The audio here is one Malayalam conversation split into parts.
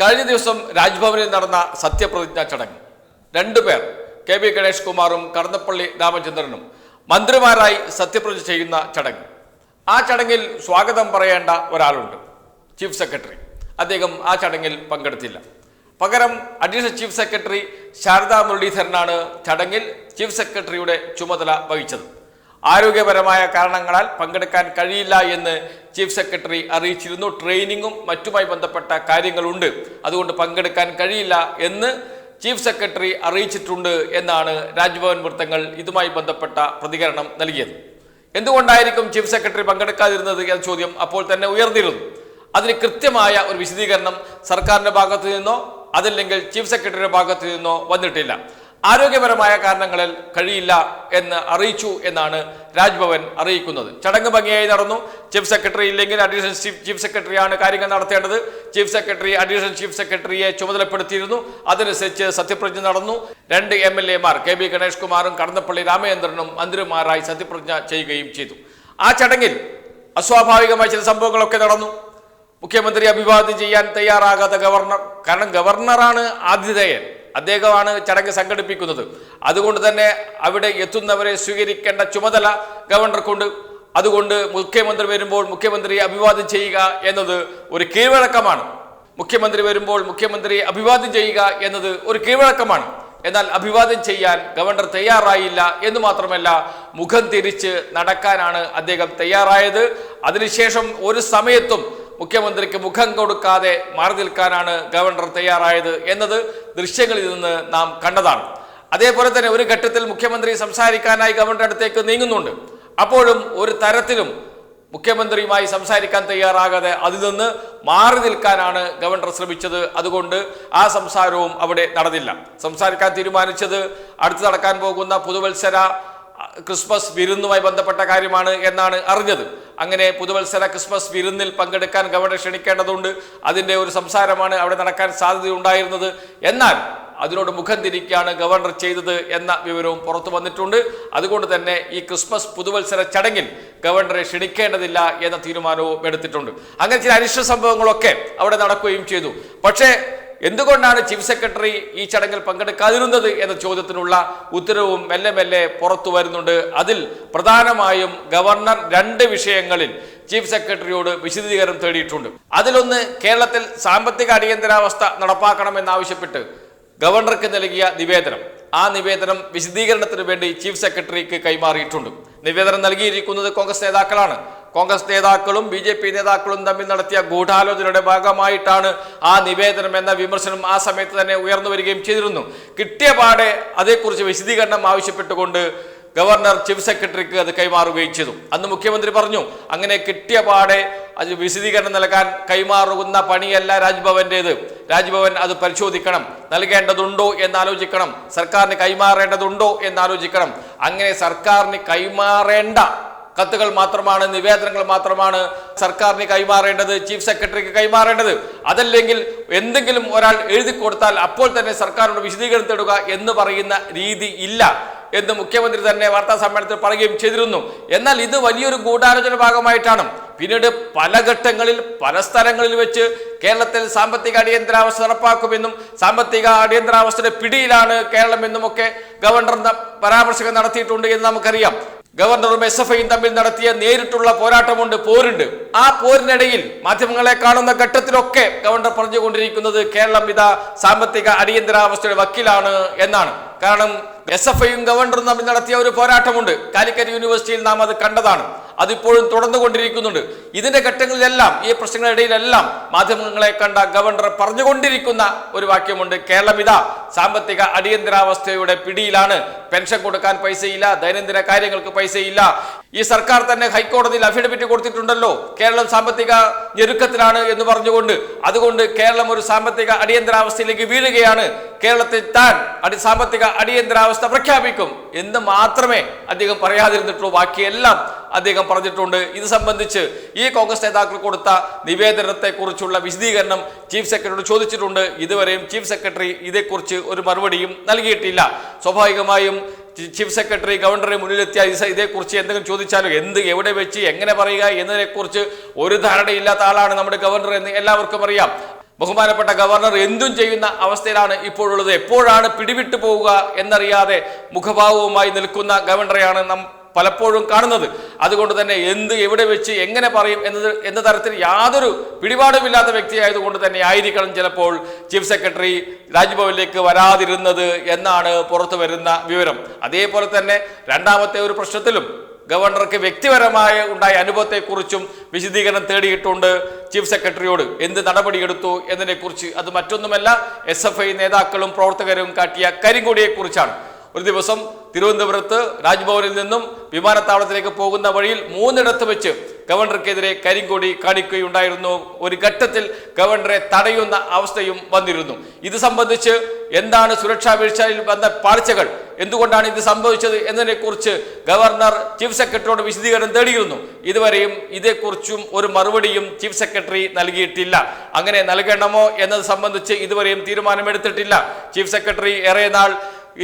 കഴിഞ്ഞ ദിവസം രാജ്ഭവനിൽ നടന്ന സത്യപ്രതിജ്ഞാ ചടങ്ങ്. രണ്ടുപേർ കെ വി ഗണേഷ് കുമാറും കടന്നപ്പള്ളി രാമചന്ദ്രനും മന്ത്രിമാരായി സത്യപ്രതിജ്ഞ ചെയ്യുന്ന ചടങ്ങ്. ആ ചടങ്ങിൽ സ്വാഗതം പറയേണ്ട ഒരാളുണ്ട് ചീഫ് സെക്രട്ടറി. അദ്ദേഹം ആ ചടങ്ങിൽ പങ്കെടുത്തില്ല. പകരം അഡീഷണൽ ചീഫ് സെക്രട്ടറി ശാരദാ മുരളീധരനാണ് ചടങ്ങിൽ ചീഫ് സെക്രട്ടറിയുടെ ചുമതല വഹിച്ചത്. ആരോഗ്യപരമായ കാരണങ്ങളാൽ പങ്കെടുക്കാൻ കഴിയില്ല എന്ന് ചീഫ് സെക്രട്ടറി അറിയിച്ചിരുന്നു. ട്രെയിനിങ്ങും മറ്റുമായി ബന്ധപ്പെട്ട കാര്യങ്ങളുണ്ട്. അതുകൊണ്ട് പങ്കെടുക്കാൻ കഴിയില്ല എന്ന് ചീഫ് സെക്രട്ടറി അറിയിച്ചിട്ടുണ്ട് എന്നാണ് രാജ്ഭവൻ വൃത്തങ്ങൾ ഇതുമായി ബന്ധപ്പെട്ട പ്രതികരണം നൽകിയത്. എന്തുകൊണ്ടായിരിക്കും ചീഫ് സെക്രട്ടറി പങ്കെടുക്കാതിരുന്നത് എന്ന ചോദ്യം അപ്പോൾ തന്നെ ഉയർന്നിരുന്നു. അതിന് കൃത്യമായ ഒരു വിശദീകരണം സർക്കാരിന്റെ ഭാഗത്തു നിന്നോ അതല്ലെങ്കിൽ ചീഫ് സെക്രട്ടറിയുടെ ഭാഗത്തു നിന്നോ വന്നിട്ടില്ല. ആരോഗ്യപരമായ കാരണങ്ങളിൽ കഴിയില്ല എന്ന് അറിയിച്ചു എന്നാണ് രാജ്ഭവൻ അറിയിക്കുന്നത്. ചടങ്ങ് ഭംഗിയായി നടന്നു. ചീഫ് സെക്രട്ടറി ഇല്ലെങ്കിൽ അഡീഷണൽ ചീഫ് ചീഫ് സെക്രട്ടറിയാണ് കാര്യങ്ങൾ നടത്തേണ്ടത്. ചീഫ് സെക്രട്ടറി അഡീഷണൽ ചീഫ് സെക്രട്ടറിയെ ചുമതലപ്പെടുത്തിയിരുന്നു. അതനുസരിച്ച് സത്യപ്രതിജ്ഞ നടന്നു. രണ്ട് എം എൽ എമാർ കെ ബി ഗണേഷ് കുമാറും കടന്നപ്പള്ളി രാമചന്ദ്രനും മന്ത്രിമാരായി സത്യപ്രതിജ്ഞ ചെയ്യുകയും ചെയ്തു. ആ ചടങ്ങിൽ അസ്വാഭാവികമായ ചില സംഭവങ്ങളൊക്കെ നടന്നു. മുഖ്യമന്ത്രി അഭിവാദ്യം ചെയ്യാൻ തയ്യാറാകാത്ത ഗവർണർ കാരണം ഗവർണറാണ് ആതിഥേയൻ. അദ്ദേഹമാണ് ചടങ്ങ് സംഘടിപ്പിക്കുന്നത്. അതുകൊണ്ട് തന്നെ അവിടെ എത്തുന്നവരെ സ്വീകരിക്കേണ്ട ചുമതല ഗവർണർക്കുണ്ട്. അതുകൊണ്ട് മുഖ്യമന്ത്രി വരുമ്പോൾ മുഖ്യമന്ത്രിയെ അഭിവാദ്യം ചെയ്യുക എന്നത് ഒരു കീഴ്വഴക്കമാണ്. മുഖ്യമന്ത്രി വരുമ്പോൾ മുഖ്യമന്ത്രിയെ അഭിവാദ്യം ചെയ്യുക എന്നത് ഒരു കീഴ്വഴക്കമാണ്. എന്നാൽ അഭിവാദ്യം ചെയ്യാൻ ഗവർണർ തയ്യാറായില്ല എന്ന് മാത്രമല്ല മുഖം തിരിച്ച് നടക്കാനാണ് അദ്ദേഹം തയ്യാറായത്. അതിനുശേഷം ഒരു സമയത്തും മുഖ്യമന്ത്രിക്ക് മുഖം കൊടുക്കാതെ മാറി നിൽക്കാനാണ് ഗവർണർ തയ്യാറായത് എന്നത് ദൃശ്യങ്ങളിൽ നിന്ന് നാം കണ്ടതാണ്. അതേപോലെ തന്നെ ഒരു ഘട്ടത്തിൽ മുഖ്യമന്ത്രി സംസാരിക്കാനായി ഗവർണറുടെ അടുത്തേക്ക് നീങ്ങുന്നുണ്ട്. അപ്പോഴും ഒരു തരത്തിലും മുഖ്യമന്ത്രിയുമായി സംസാരിക്കാൻ തയ്യാറാകാതെ അതിൽ നിന്ന് മാറി നിൽക്കാനാണ് ഗവർണർ ശ്രമിച്ചത്. അതുകൊണ്ട് ആ സംസാരവും അവിടെ നടന്നില്ല. സംസാരിക്കാൻ തീരുമാനിച്ചത് അടുത്ത് നടക്കാൻ പോകുന്ന പുതുവത്സര ക്രിസ്മസ് വിരുന്നുമായി ബന്ധപ്പെട്ട കാര്യമാണ് എന്നാണ് അറിഞ്ഞത്. അങ്ങനെ പുതുവത്സര ക്രിസ്മസ് വിരുന്നിൽ പങ്കെടുക്കാൻ ഗവർണർ ക്ഷണിക്കേണ്ടതുണ്ട്. അതിന്റെ ഒരു സംസാരമാണ് അവിടെ നടക്കാൻ സാധ്യതയുണ്ടായിരുന്നത്. എന്നാൽ അതിനോട് മുഖം തിരിക്കുകയാണ് ഗവർണർ ചെയ്തത് എന്ന വിവരവും പുറത്തു വന്നിട്ടുണ്ട്. അതുകൊണ്ട് തന്നെ ഈ ക്രിസ്മസ് പുതുവത്സര ചടങ്ങിൽ ഗവർണറെ ക്ഷണിക്കേണ്ടതില്ല എന്ന തീരുമാനവും എടുത്തിട്ടുണ്ട്. അങ്ങനെ ചില അനിഷ്ട സംഭവങ്ങളൊക്കെ അവിടെ നടക്കുകയും ചെയ്തു. പക്ഷേ എന്തുകൊണ്ടാണ് ചീഫ് സെക്രട്ടറി ഈ ചടങ്ങിൽ പങ്കെടുക്കാതിരുന്നത് എന്ന ചോദ്യത്തിനുള്ള ഉത്തരവും മെല്ലെ മെല്ലെ പുറത്തു വരുന്നുണ്ട്. അതിൽ പ്രധാനമായും ഗവർണർ രണ്ട് വിഷയങ്ങളിൽ ചീഫ് സെക്രട്ടറിയോട് വിശദീകരണം തേടിയിട്ടുണ്ട്. അതിലൊന്ന് കേരളത്തിൽ സാമ്പത്തിക അടിയന്തരാവസ്ഥ നടപ്പാക്കണമെന്നാവശ്യപ്പെട്ട് ഗവർണർക്ക് നൽകിയ നിവേദനം. ആ നിവേദനം വിശദീകരണത്തിന് വേണ്ടി ചീഫ് സെക്രട്ടറിക്ക് കൈമാറിയിട്ടുണ്ട്. നിവേദനം നൽകിയിരിക്കുന്നത് കോൺഗ്രസ് നേതാക്കളാണ്. കോൺഗ്രസ് നേതാക്കളും ബി ജെ പി നേതാക്കളും തമ്മിൽ നടത്തിയ ഗൂഢാലോചനയുടെ ഭാഗമായിട്ടാണ് ആ നിവേദനം എന്ന വിമർശനം ആ സമയത്ത് തന്നെ ഉയർന്നു വരികയും ചെയ്തിരുന്നു. കിട്ടിയ പാടെ അതേക്കുറിച്ച് വിശദീകരണം ആവശ്യപ്പെട്ടുകൊണ്ട് ഗവർണർ ചീഫ് സെക്രട്ടറിക്ക് അത് കൈമാറുകയും ചെയ്തു. അന്ന് മുഖ്യമന്ത്രി പറഞ്ഞു അങ്ങനെ കിട്ടിയ പാടെ അത് വിശദീകരണം നൽകാൻ കൈമാറുന്ന പണിയല്ല രാജ്ഭവന്റേത്. രാജ്ഭവൻ അത് പരിശോധിക്കണം. നൽകേണ്ടതുണ്ടോ എന്ന് ആലോചിക്കണം സർക്കാരിന് കൈമാറേണ്ടതുണ്ടോ എന്ന് ആലോചിക്കണം അങ്ങനെ സർക്കാരിന് കൈമാറേണ്ട കത്തുകൾ മാത്രമാണ് നിവേദനങ്ങൾ മാത്രമാണ് സർക്കാരിന് കൈമാറേണ്ടത് ചീഫ് സെക്രട്ടറിക്ക് കൈമാറേണ്ടത്. അതല്ലെങ്കിൽ എന്തെങ്കിലും ഒരാൾ എഴുതി കൊടുത്താൽ അപ്പോൾ തന്നെ സർക്കാരിനോട് വിശദീകരണം തേടുക എന്ന് പറയുന്ന രീതി ഇല്ല എന്ന് മുഖ്യമന്ത്രി തന്നെ വാർത്താ സമ്മേളനത്തിൽ പറയുകയും ചെയ്തിരുന്നു. എന്നാൽ ഇത് വലിയൊരു ഗൂഢാലോചന ഭാഗമായിട്ടാണ്. പിന്നീട് പല ഘട്ടങ്ങളിൽ പല സ്ഥലങ്ങളിൽ വെച്ച് കേരളത്തിൽ സാമ്പത്തിക അടിയന്തരാവസ്ഥ നടപ്പാക്കുമെന്നും സാമ്പത്തിക അടിയന്തരാവസ്ഥയുടെ പിടിയിലാണ് കേരളം എന്നുമൊക്കെ ഗവർണർ പരാമർശങ്ങൾ നടത്തിയിട്ടുണ്ട് എന്ന് നമുക്കറിയാം. ഗവർണറും എസ് എഫ് ഐയും തമ്മിൽ നടത്തിയ നേരിട്ടുള്ള പോരാട്ടമുണ്ട് പോരുണ്ട്. ആ പോരിനിടയിൽ മാധ്യമങ്ങളെ കാണുന്ന ഘട്ടത്തിലൊക്കെ ഗവർണർ പറഞ്ഞുകൊണ്ടിരിക്കുന്നത് കേരളം ഇതാ സാമ്പത്തിക അടിയന്തരാവസ്ഥയുടെ വക്കീലാണ് എന്നാണ്. കാരണം എസ് എഫ് ഐയും ഗവർണറും തമ്മിൽ നടത്തിയ ഒരു പോരാട്ടമുണ്ട്. കാലിക്കറ്റ് യൂണിവേഴ്സിറ്റിയിൽ നാം അത് കണ്ടതാണ്. അതിപ്പോഴും തുടർന്നുകൊണ്ടിരിക്കുന്നുണ്ട്. ഇതിന്റെ ഘട്ടങ്ങളിലെല്ലാം ഈ പ്രശ്നങ്ങളിടയിലെല്ലാം മാധ്യമങ്ങളെ കണ്ട ഗവർണർ പറഞ്ഞുകൊണ്ടിരിക്കുന്ന ഒരു വാക്യമുണ്ട്. കേരളം ഇതാ സാമ്പത്തിക അടിയന്തരാവസ്ഥയുടെ പിടിയിലാണ്. പെൻഷൻ കൊടുക്കാൻ പൈസയില്ല ദൈനംദിന കാര്യങ്ങൾക്ക് പൈസയില്ല. ഈ സർക്കാർ തന്നെ ഹൈക്കോടതിയിൽ അഫിഡവിറ്റ് കൊടുത്തിട്ടുണ്ടല്ലോ. കേരളം സാമ്പത്തിക ഞെരുക്കത്തിലാണ് എന്ന് പറഞ്ഞുകൊണ്ട്. അതുകൊണ്ട് കേരളം ഒരു സാമ്പത്തിക അടിയന്തരാവസ്ഥയിലേക്ക് വീഴുകയാണ്. കേരളത്തിൽ താൻ അടി സാമ്പത്തിക അടിയന്തരാവസ്ഥ പ്രഖ്യാപിക്കും. എന്ന് മാത്രമേ അദ്ദേഹം പറയാതിരുന്നിട്ടുള്ളൂ. ബാക്കിയെല്ലാം അദ്ദേഹം പറഞ്ഞിട്ടുണ്ട്. ഇത് സംബന്ധിച്ച് ഈ കോൺഗ്രസ് നേതാക്കൾ കൊടുത്ത നിവേദനത്തെക്കുറിച്ചുള്ള വിശദീകരണം ചീഫ് സെക്രട്ടറിയോട് ചോദിച്ചിട്ടുണ്ട്. ഇതുവരെയും ചീഫ് സെക്രട്ടറി ഇതേക്കുറിച്ച് ഒരു മറുപടിയും നൽകിയിട്ടില്ല. സ്വാഭാവികമായും ചീഫ് സെക്രട്ടറി ഗവർണറെ മുന്നിലെത്തിയ ഇത് ഇതേക്കുറിച്ച് എന്തെങ്കിലും ചോദിച്ചാലോ എന്ത് എവിടെ വെച്ച് എങ്ങനെ പറയുക എന്നതിനെക്കുറിച്ച് ഒരു ധാരണയില്ലാത്ത ആളാണ് നമ്മുടെ ഗവർണർ എന്ന് എല്ലാവർക്കും അറിയാം. ബഹുമാനപ്പെട്ട ഗവർണർ എന്തും ചെയ്യുന്ന അവസ്ഥയിലാണ് ഇപ്പോഴുള്ളത്. എപ്പോഴാണ് പിടിവിട്ടു പോവുക എന്നറിയാതെ മുഖഭാവവുമായി നിൽക്കുന്ന ഗവർണറെയാണ് നാം പലപ്പോഴും കാണുന്നത്. അതുകൊണ്ട് തന്നെ എന്ത് എവിടെ വെച്ച് എങ്ങനെ പറയും എന്നത് എന്ന തരത്തിൽ യാതൊരു പിടിപാടുമില്ലാത്ത വ്യക്തിയായതുകൊണ്ട് തന്നെ ആയിരിക്കണം ചിലപ്പോൾ ചീഫ് സെക്രട്ടറി രാജ്ഭവനിലേക്ക് വരാതിരുന്നത് എന്നാണ് പുറത്തു വരുന്ന വിവരം. അതേപോലെ തന്നെ രണ്ടാമത്തെ ഒരു പ്രശ്നത്തിലും ഗവർണർക്ക് വ്യക്തിപരമായ ഉണ്ടായ അനുഭവത്തെക്കുറിച്ചും വിശദീകരണം തേടിയിട്ടുണ്ട്. ചീഫ് സെക്രട്ടറിയോട് എന്ത് നടപടിയെടുത്തു എന്നതിനെക്കുറിച്ച് അത് മറ്റൊന്നുമല്ല എസ് എഫ് ഐ നേതാക്കളും പ്രവർത്തകരും കാട്ടിയ കരിങ്കൊടിയെക്കുറിച്ചാണ്. ഒരു ദിവസം തിരുവനന്തപുരത്ത് രാജ്ഭവനിൽ നിന്നും വിമാനത്താവളത്തിലേക്ക് പോകുന്ന വഴിയിൽ മൂന്നിടത്ത് വെച്ച് ഗവർണർക്കെതിരെ കരിങ്കൊടി കാണിക്കുകയുണ്ടായിരുന്നു. ഒരു ഘട്ടത്തിൽ ഗവർണറെ തടയുന്ന അവസ്ഥയും വന്നിരുന്നു. ഇത് സംബന്ധിച്ച് എന്താണ് സുരക്ഷാ വീഴ്ചയിൽ വന്ന പാളിച്ചകൾ? എന്തുകൊണ്ടാണ് ഇത് സംഭവിച്ചത് എന്നതിനെക്കുറിച്ച് ഗവർണർ ചീഫ് സെക്രട്ടറിയോട് വിശദീകരണം തേടിയിരുന്നു. ഇതുവരെയും ഇതേക്കുറിച്ചും ഒരു മറുപടിയും ചീഫ് സെക്രട്ടറി നൽകിയിട്ടില്ല. അങ്ങനെ നൽകണമോ എന്നത് സംബന്ധിച്ച് ഇതുവരെയും തീരുമാനമെടുത്തിട്ടില്ല. ചീഫ് സെക്രട്ടറി ഏറെ നാൾ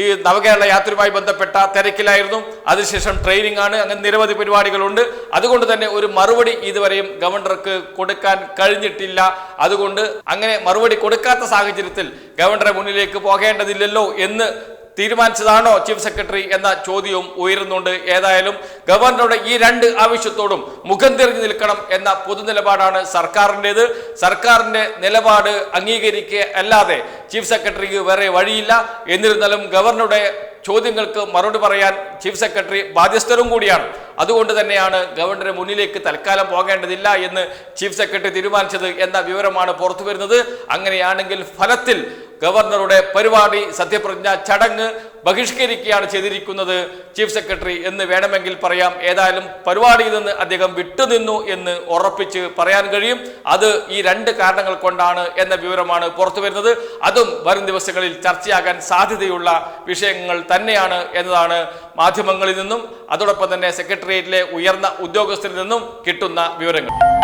ഈ നവകേരള യാത്രയുമായി ബന്ധപ്പെട്ട തിരക്കിലായിരുന്നു. അതിനുശേഷം ട്രെയിനിങ് ആണ് അങ്ങനെ നിരവധി പരിപാടികളുണ്ട്. അതുകൊണ്ട് തന്നെ ഒരു മറുപടി ഇതുവരെയും ഗവർണർക്ക് കൊടുക്കാൻ കഴിഞ്ഞിട്ടില്ല. അതുകൊണ്ട് അങ്ങനെ മറുപടി കൊടുക്കാത്ത സാഹചര്യത്തിൽ ഗവർണറെ മുന്നിലേക്ക് പോകേണ്ടതില്ലല്ലോ എന്ന് തീരുമാനിച്ചതാണോ ചീഫ് സെക്രട്ടറി എന്ന ചോദ്യവും ഉയരുന്നുണ്ട്. ഏതായാലും ഗവർണറുടെ ഈ രണ്ട് ആവശ്യത്തോടും മുഖം തിരിഞ്ഞു നിൽക്കണം എന്ന പൊതുനിലപാടാണ് സർക്കാരിന്റെത്. സർക്കാരിന്റെ നിലപാട് അംഗീകരിക്കുക അല്ലാതെ ചീഫ് സെക്രട്ടറിക്ക് വേറെ വഴിയില്ല. എന്നിരുന്നാലും ഗവർണറുടെ ചോദ്യങ്ങൾക്ക് മറുപടി പറയാൻ ചീഫ് സെക്രട്ടറി ബാധ്യസ്ഥരും കൂടിയാണ്. അതുകൊണ്ട് തന്നെയാണ് ഗവർണറെ മുന്നിലേക്ക് തൽക്കാലം പോകേണ്ടതില്ല എന്ന് ചീഫ് സെക്രട്ടറി തീരുമാനിച്ചത് എന്ന വിവരമാണ് പുറത്തു വരുന്നത് അങ്ങനെയാണെങ്കിൽ ഫലത്തിൽ ഗവർണറുടെ പരിപാടി സത്യപ്രതിജ്ഞ ചടങ്ങ് ബഹിഷ്കരിക്കുകയാണ് ചെയ്തിരിക്കുന്നത്. ചീഫ് സെക്രട്ടറി എന്ന് വേണമെങ്കിൽ പറയാം. ഏതായാലും പരിപാടിയിൽ നിന്ന് അദ്ദേഹം വിട്ടുനിന്നു എന്ന് ഉറപ്പിച്ച് പറയാൻ കഴിയും. അത് ഈ രണ്ട് കാരണങ്ങൾ കൊണ്ടാണ് എന്ന വിവരമാണ് പുറത്തു വരുന്നത്. അതും വരും ദിവസങ്ങളിൽ ചർച്ചയാകാൻ സാധ്യതയുള്ള വിഷയങ്ങൾ തന്നെയാണ് എന്നതാണ് മാധ്യമങ്ങളിൽ നിന്നും അതോടൊപ്പം തന്നെ സെക്രട്ടേറിയറ്റിലെ ഉയർന്ന ഉദ്യോഗസ്ഥരിൽ നിന്നും കിട്ടുന്ന വിവരങ്ങൾ.